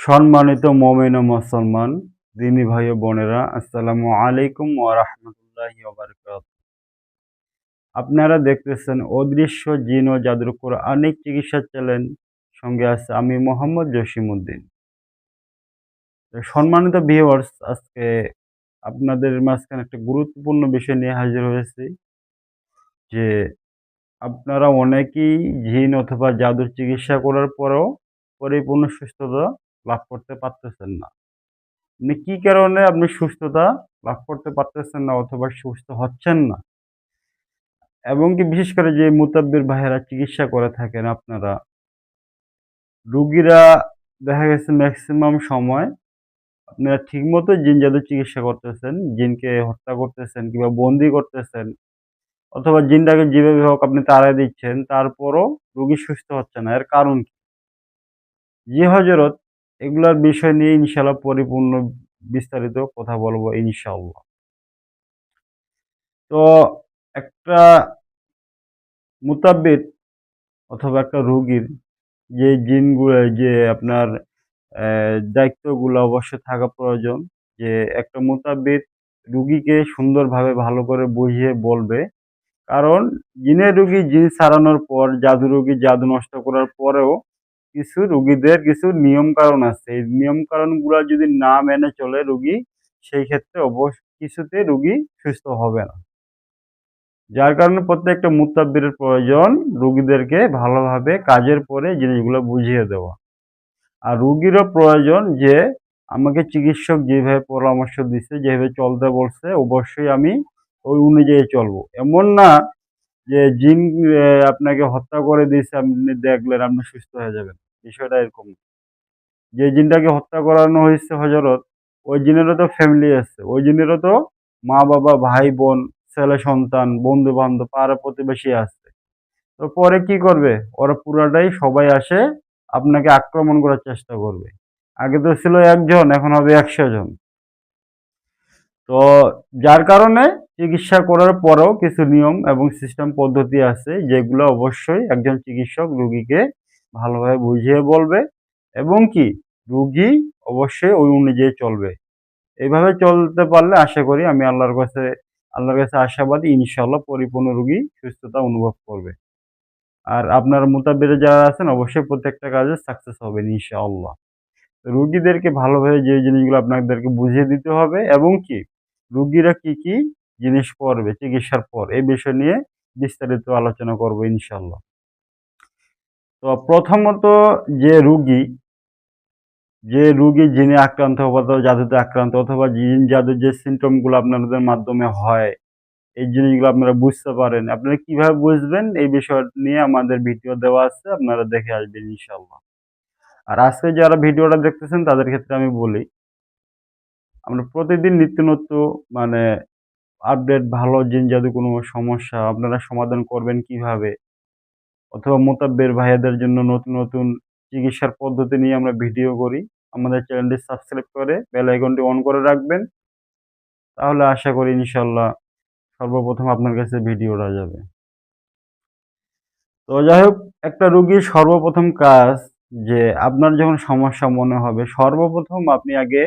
সম্মানিত মোমেন ও মুসলমান, দিনী ভাই ও বোনেরা, আসসালামু আলাইকুম ওয়া রাহমাতুল্লাহি আপনারা দেখতেছেন অদৃশ্য জিন ও জাদুর কোরআনিক চিকিৎসা চ্যানেল, সঙ্গে আছে আমি মোহাম্মদ জসিমউদ্দিন। তো সম্মানিত ভিউয়ার্স আজকে আপনাদের মাঝখানে একটা গুরুত্বপূর্ণ বিষয় নিয়ে হাজির হয়েছি, যে আপনারা অনেকেই জিন অথবা জাদুর চিকিৎসা করার পরেও পরিপূর্ণ সুস্থতা লাভ করতে পারতেছেন না। মানে কি কারণে আপনি সুস্থতা লাভ করতে পারতেছেন না অথবা সুস্থ হচ্ছেন না? এবং কি বিশেষ করে যে মুতাব্বির ভাইয়েরা চিকিৎসা করে থাকেন আপনারা, রুগীরা দেখা গেছে ম্যাক্সিমাম সময় আপনারা ঠিকমতো জিন জাদুর চিকিৎসা করতেছেন, জিনকে হত্যা করতেছেন কিংবা বন্দি করতেছেন অথবা জিনটাকে যেভাবে হোক আপনি তাড়াই দিচ্ছেন, তারপরও রুগী সুস্থ হচ্ছে না। এর কারণ কি? যে হজরত এগুলার বিষয় নিয়ে ইনশাল্লাহ পরিপূর্ণ বিস্তারিত কথা বলব ইনশাল্লাহ তো একটা মুতাব্বির অথবা একটা রোগীর যে জিনগুলো, যে আপনার দায়িত্বগুলো অবশ্যই থাকা প্রয়োজন যে একটা মুতাব্বির রুগীকে সুন্দরভাবে ভালো করে বুঝিয়ে বলবে। কারণ জিনের রুগী জিন সারানোর পর জাদু রুগী জাদু নষ্ট করার পরেও কিছু রুগীদের কিছু নিয়ম কারণ আছে। এই নিয়ম কারণগুলো যদি না মেনে চলে রুগী, সেই ক্ষেত্রে অবশ্য কিছুতে রুগী সুস্থ হবে না। যার কারণে প্রত্যেকটা মুতাব্বিরের প্রয়োজন রুগীদেরকে ভালোভাবে কাজের পরে জিনিসগুলো বুঝিয়ে দেওয়া। আর রুগীরও প্রয়োজন যে, আমাকে চিকিৎসক যেভাবে পরামর্শ দিচ্ছে, যেভাবে চলতে বলছে, অবশ্যই আমি ওই অনুযায়ী চলবো। এমন না যে জিন আপনাকে হত্যা করে দিয়েছে, আপনি দেখলেন, আপনি সুস্থ হয়ে যাবেন। বিষয়টা এরকম যে জিনটাকে হত্যা করানো হয়েছে হজরত ওই জিনেরও তো ফ্যামিলি আছে। ওই জিনেরও তো মা বাবা, ভাই বোন, ছেলে সন্তান, বন্ধু বান্ধব, পাড়া প্রতিবেশী আছে। তো পরে কি করবে? ওরা পুরাটাই সবাই আসে, আপনাকে আক্রমণ করার চেষ্টা করবে। আগে তো ছিল একজন, এখন হবে একশো জন। তো যার কারণে চিকিৎসা করার পরেও কিছু নিয়ম এবং সিস্টেম পদ্ধতি আছে, যেগুলো অবশ্যই একজন চিকিৎসক রুগীকে ভালোভাবে বুঝিয়ে বলবে এবং কি রুগী অবশ্যই ওই অনুযায়ী চলবে। এইভাবে চলতে পারলে আশা করি আমি আল্লাহর কাছে আল্লাহর কাছে আশাবাদী ইনশাল্লাহ পরিপূর্ণ রুগী সুস্থতা অনুভব করবে। আর আপনার মোতাবেক যারা আছেন, অবশ্যই প্রত্যেকটা কাজে সাকসেস হবেন, ইনশাআল্লাহ। রুগীদেরকে ভালোভাবে যে জিনিসগুলো আপনাদেরকে বুঝিয়ে দিতে হবে এবং কি রুগীরা কি কি জিনিস করবে চিকিৎসার পর। এই বিষয় নিয়ে বিস্তারিত আলোচনা করব ইনশাল্লাহ তো প্রথমত যে রুগী যে রুগী যিনি আক্রান্ত অথবা জাদুতে আক্রান্ত অথবা জিন জাদুর যে সিমটমগুলো আপনাদের মাধ্যমে হয়, এই জিনিসগুলো আপনারা বুঝতে পারেন। আপনারা কীভাবে বুঝবেন? এই বিষয় নিয়ে আমাদের ভিডিও দেওয়া আছে, আপনারা দেখে আসবেন ইনশাল্লাহ আর আজকে যারা ভিডিওটা দেখতেছেন, তাদের ক্ষেত্রে আমি বলি, আমরা প্রতিদিন নিত্য নতুন মানে আপডেট ভালো, জিন জাদু কোনো সমস্যা, আপনারা সমাধান করবেন কীভাবে? অথবা মোতাব্বের ভাইয়াদের জন্য নতুন নতুন চিকিৎসার পদ্ধতি নিয়ে আমরা ভিডিও করি। আমাদের চ্যানেলটি সাবস্ক্রাইব করে বেল আইকনটি অন করে রাখবেন। তাহলে আশা করি ইনশাল্লাহ সর্বপ্রথম আপনার কাছে ভিডিওটা যাবে। তো যাই হোক, একটা রুগীর সর্বপ্রথম কাজ যে আপনার যখন সমস্যা মনে হবে, সর্বপ্রথম আপনি আগে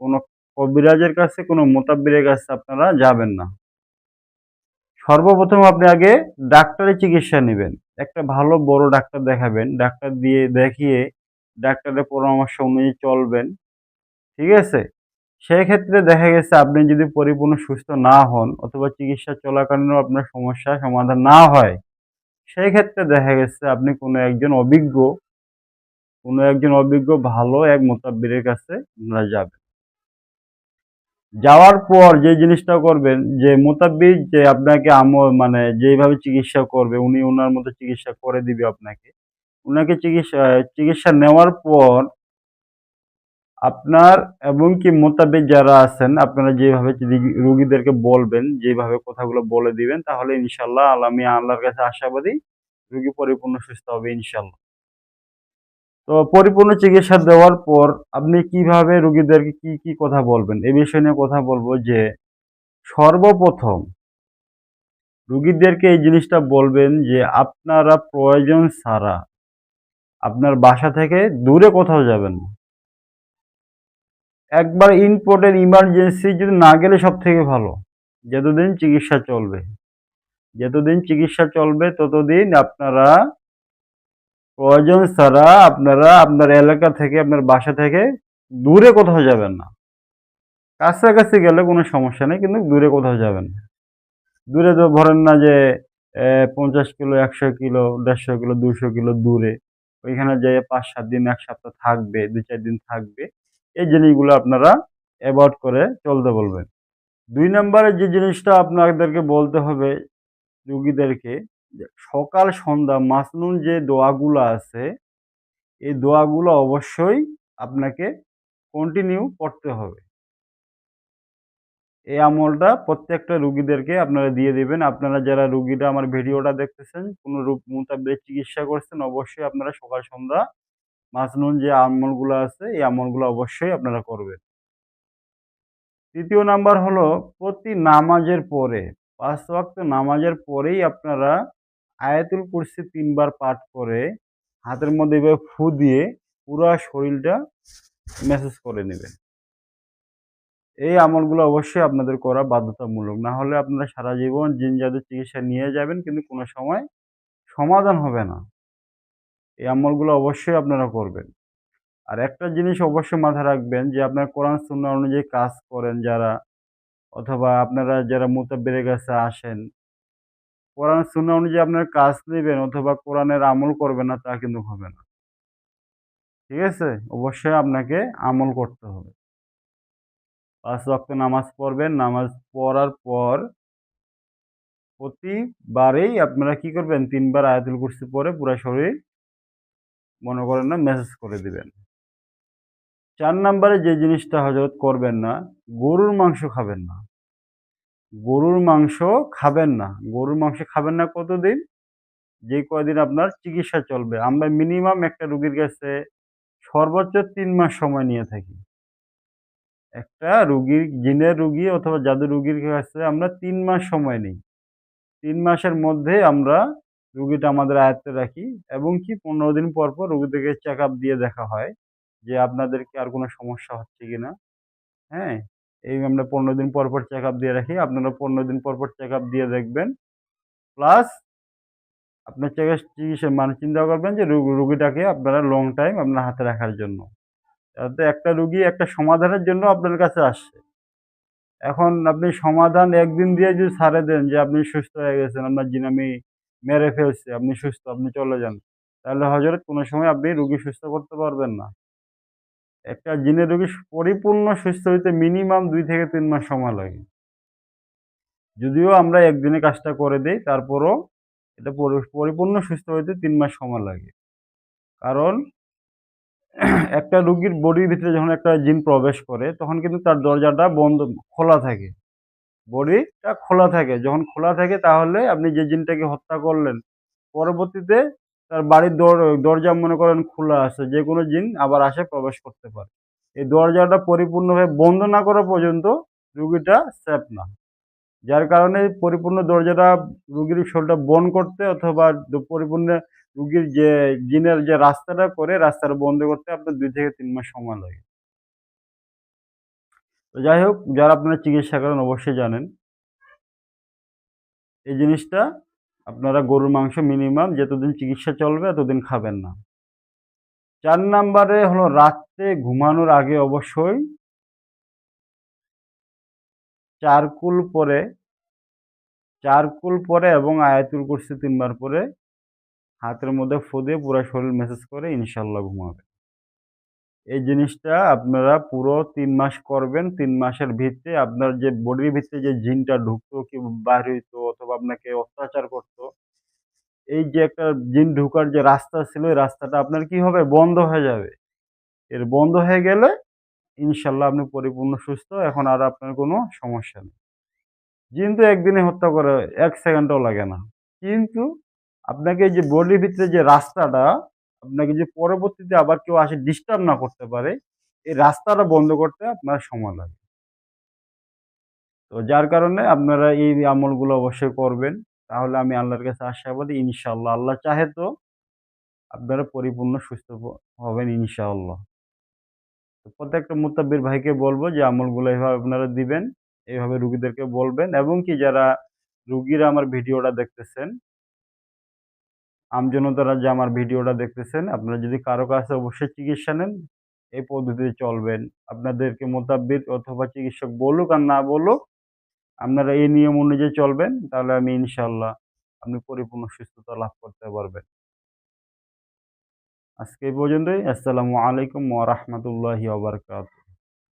কোনো কবিরাজের কাছে কোনো মোতাব্বিরের কাছে আপনারা যাবেন না। সর্বপ্রথম আপনি আগে ডাক্তারের চিকিৎসা নেবেন। একটা ভালো বড় ডাক্তার দেখাবেন। ডাক্তার দিয়ে দেখিয়ে ডাক্তারের পরামর্শ অনুযায়ী চলবেন। ঠিক আছে? সেক্ষেত্রে দেখা গেছে আপনি যদি পরিপূর্ণ সুস্থ না হন অথবা চিকিৎসা চলাকালীনও আপনার সমস্যা সমাধান না হয় সেই ক্ষেত্রে দেখা গেছে আপনি কোনো একজন অভিজ্ঞ, কোনো একজন অভিজ্ঞ ভালো এক মোতাব্বিরের কাছে আপনারা যাবেন। যাওয়ার পর যে জিনিসটা করবেন, যে মোতাব্বির যে আপনাকে আম মানে যেভাবে চিকিৎসা করবে, উনি ওনার মতো চিকিৎসা করে দিবে আপনাকে। ওনাকে চিকিৎসা চিকিৎসা নেওয়ার পর আপনার এবং কি মোতাবেক যারা আছেন, আপনারা যেভাবে রুগীদেরকে বলবেন, যেভাবে কথাগুলো বলে দিবেন, তাহলে ইনশাল্লাহ আল্লাহ, আমি আল্লাহর কাছে আশাবাদী রুগী পরিপূর্ণ সুস্থ হবে ইনশাল্লাহ তো পরিপূর্ণ চিকিৎসা দেওয়ার পর আপনি কীভাবে রুগীদেরকে কি কি কথা বলবেন? এ বিষয় নিয়ে কথা বলব যে সর্বপ্রথম রুগীদেরকে এই জিনিসটা বলবেন যে আপনারা প্রয়োজন ছাড়া আপনার বাসা থেকে দূরে কোথাও যাবেন না। একবার ইম্পর্টেন্ট ইমার্জেন্সি যদি না গেলে সব থেকে ভালো, যতদিন চিকিৎসা চলবে, যতদিন চিকিৎসা চলবে ততদিন আপনারা প্রয়োজন ছাড়া আপনারা আপনার এলাকা থেকে, আপনার বাসা থেকে দূরে কোথাও যাবেন না। কাছাকাছি গেলে কোনো সমস্যা নেই, কিন্তু দূরে কোথাও যাবেন না। দূরে তো ধরেন না যে পঞ্চাশ কিলো, একশো কিলো, দেড়শো কিলো, দুশো কিলো দূরে। ওইখানে যেয়ে পাঁচ, সাত দিন, এক সপ্তাহ থাকবে দু চার দিন থাকবে। এই জিনিসগুলো আপনারা অ্যাভয়েড করে চলতে বলবেন। দুই নম্বরে যে জিনিসটা আপনাদেরকে বলতে হবে, রুগীদেরকে সকাল, সন্ধ্যা, মাসনুন যে দোয়াগুলো আছে, এই দোয়াগুলো অবশ্যই আপনাকে কন্টিনিউ করতে হবে। এই আমলটা প্রত্যেকটা রুগীদেরকে আপনারা দিয়ে দেবেন। আপনারা যারা রুগীরা আমার ভিডিওটা দেখতেছেন কোনো রূপ মোতাবেক চিকিৎসা করছেন, অবশ্যই আপনারা সকাল, সন্ধ্যা, মাসনুন যে আমলগুলো আছে, এই আমলগুলো অবশ্যই আপনারা করবেন। তৃতীয় নাম্বার হলো, প্রতি নামাজের পরে, পাঁচ ওয়াক্ত নামাজের পরেই আপনারা আয়াতুল কুরসি তিনবার পাঠ করে হাতের মধ্যে এভাবে ফু দিয়ে পুরো শরীরটা মেসেজ করে নেবেন। এই আমলগুলো অবশ্যই আপনাদের করা বাধ্যতামূলক। না হলে আপনারা সারা জীবন জিন জাদুর চিকিৎসা নিয়ে যাবেন, কিন্তু কোনো সময় সমাধান হবে না। এই আমলগুলো অবশ্যই আপনারা করবেন। আর একটা জিনিস অবশ্যই মাথায় রাখবেন যে আপনার কোরআন সুন্নাহ অনুযায়ী কাজ করেন যারা, অথবা আপনারা যারা মোতাবের কাছে আসেন কোরআন সুন্নাহ অনুযায়ী আপনার কাজ নেবেন অথবা কোরআনের আমল করবেন না, তা কিন্তু হবে না। ঠিক আছে? অবশ্যই আপনাকে আমল করতে হবে। পাঁচ রক্ত নামাজ পড়বেন। নামাজ পড়ার পর প্রতিবারেই আপনারা কি করবেন? তিনবার আয়াতুল কুরসি পরে পুরো শরীর মনে করেন না মেসেজ করে দিবেন। চার নম্বরে যে জিনিসটা হজরত করবেন না, গরুর মাংস খাবেন না। গরুর মাংস খাবেন না। গরুর মাংস খাবেন না কতদিন? যে কয়দিন আপনার চিকিৎসা চলবে। আমরা মিনিমাম একটা রুগীর কাছে সর্বোচ্চ তিন মাস সময় নিয়ে থাকি। একটা রুগীর, জিনের রুগী অথবা জাদু রুগীর কাছে আমরা তিন মাস সময় নিই। তিন মাসের মধ্যে আমরা রুগীটা আমাদের আয়ত্তে রাখি এবং কি পনেরো দিন পর পর রুগীদেরকে চেক আপ দিয়ে দেখা হয় যে আপনাদেরকে আর কোনো সমস্যা হচ্ছে কি না হ্যাঁ? এই আমরা পনেরো দিন পর পর চেক আপ দিয়ে রাখি। আপনারা পনেরো দিন পর পর চেক দিয়ে দেখবেন। প্লাস আপনার চেক চিকিৎসা মানে চিন্তা করবেন যে রুগীটাকে আপনারা লং টাইম আপনার হাতে রাখার জন্য। তাতে একটা রুগী একটা সমাধানের জন্য আপনার কাছে আসছে এখন আপনি সমাধান একদিন দিয়ে যদি ছাড়ে দেন যে আপনি সুস্থ হয়ে গেছেন, আপনার জিনামি মেরে ফেলছে, আপনি সুস্থ, আপনি চলে যান, তাহলে হজরত কোনো সময় আপনি রুগী সুস্থ করতে পারবেন না। একটা জিনের রোগী পরিপূর্ণ সুস্থ হইতে মিনিমাম দুই থেকে তিন মাস সময় লাগে। যদিও আমরা একদিনে কাজটা করে দিই, তারপরও এটা পরিপূর্ণ সুস্থ হইতে তিন মাস সময় লাগে। কারণ একটা রুগীর বডির ভিতরে যখন একটা জিন প্রবেশ করে, তখন কিন্তু তার দরজাটা বন্ধ, খোলা থাকে। বডিটা খোলা থাকে। যখন খোলা থাকে, তাহলে আপনি যে জিনটাকে হত্যা করলেন, পরবর্তীতে তার বাড়ির দরজা মনে করেন খোলা আছে, যে কোনো জিন আবার আসে প্রবেশ করতে পারে। এই দরজাটা পরিপূর্ণভাবে বন্ধ না করা পর্যন্ত রুগীটা সেফ না। যার কারণে পরিপূর্ণ দরজাটা রুগীর শরীরটা বন করতে অথবা পরিপূর্ণ রুগীর যে জিনের যে রাস্তাটা করে রাস্তাটা বন্ধ করতে আপনার দুই থেকে তিন মাস সময় লাগে। তো যাই হোক, যারা আপনারা চিকিৎসা করেন অবশ্যই জানেন। এই জিনিসটা আপনারা গরুর মাংস মিনিমাম যতদিন চিকিৎসা চলবে এতদিন খাবেন না। চার নাম্বারে হলো রাত্রে ঘুমানোর আগে অবশ্যই চারকুল পরে চারকুল পরে এবং আয়াতুল কুরসি তিনবার পরে হাতের মধ্যে ফুদে পুরো শরীর মেসেজ করে ইনশাল্লাহ ঘুমাবে। এই জিনিসটা আপনারা পুরো তিন মাস করবেন। তিন মাসের ভিত্তে আপনার যে বডির ভিত্তে যে জিনটা ঢুকতো, কি বাইরে হইতো অথবা আপনাকে অত্যাচার করতো, এই যে একটা জিন ঢুকার যে রাস্তা ছিল, এই রাস্তাটা আপনার কি হবে? বন্ধ হয়ে যাবে। এর বন্ধ হয়ে গেলে ইনশাল্লাহ আপনি পরিপূর্ণ সুস্থ, এখন আর আপনার কোনো সমস্যা নেই। জিন তো একদিনে হত্যা করে এক সেকেন্ডও লাগে না। কিন্তু আপনাকে যে বডির ভিতরে যে রাস্তাটা আপনাকে যে পরবর্তীতে আবার কেউ আসে ডিস্টার্ব না করতে পারে, এই রাস্তাটা বন্ধ করতে আপনার সময় লাগে। তো যার কারণে আপনারা এই আমলগুলো অবশ্যই করবেন। তাহলে আমি আল্লাহর কাছে আশাবাদী, ইনশাআল্লাহ। আল্লাহ চাহে তো আপনারা পরিপূর্ণ সুস্থ হবেন, ইনশাআল্লাহ। প্রত্যেকটা মুত্তাব্বির ভাইকে বলব যে আমলগুলো এভাবে আপনারা দিবেন। এইভাবে রুগীদেরকে বলবেন। এবং কি যারা রুগীরা আমার ভিডিওটা দেখতেছেন আমজনতারা যে আমার ভিডিওটা দেখতেছেন, আপনারা যদি কারও কাছে অবশ্যই চিকিৎসা নেন, এই পদ্ধতিতে চলবেন। আপনাদেরকে মোতাব্বির অথবা চিকিৎসক বলুক আর না বলুক, আপনারা এই নিয়ম অনুযায়ী চলবেন। তাহলে আমি ইনশাল্লাহ আপনি পরিপূর্ণ সুস্থতা লাভ করতে পারবেন। আজকে এই পর্যন্তই। আসসালামু আলাইকুম ওয়া বারাকাতুহু।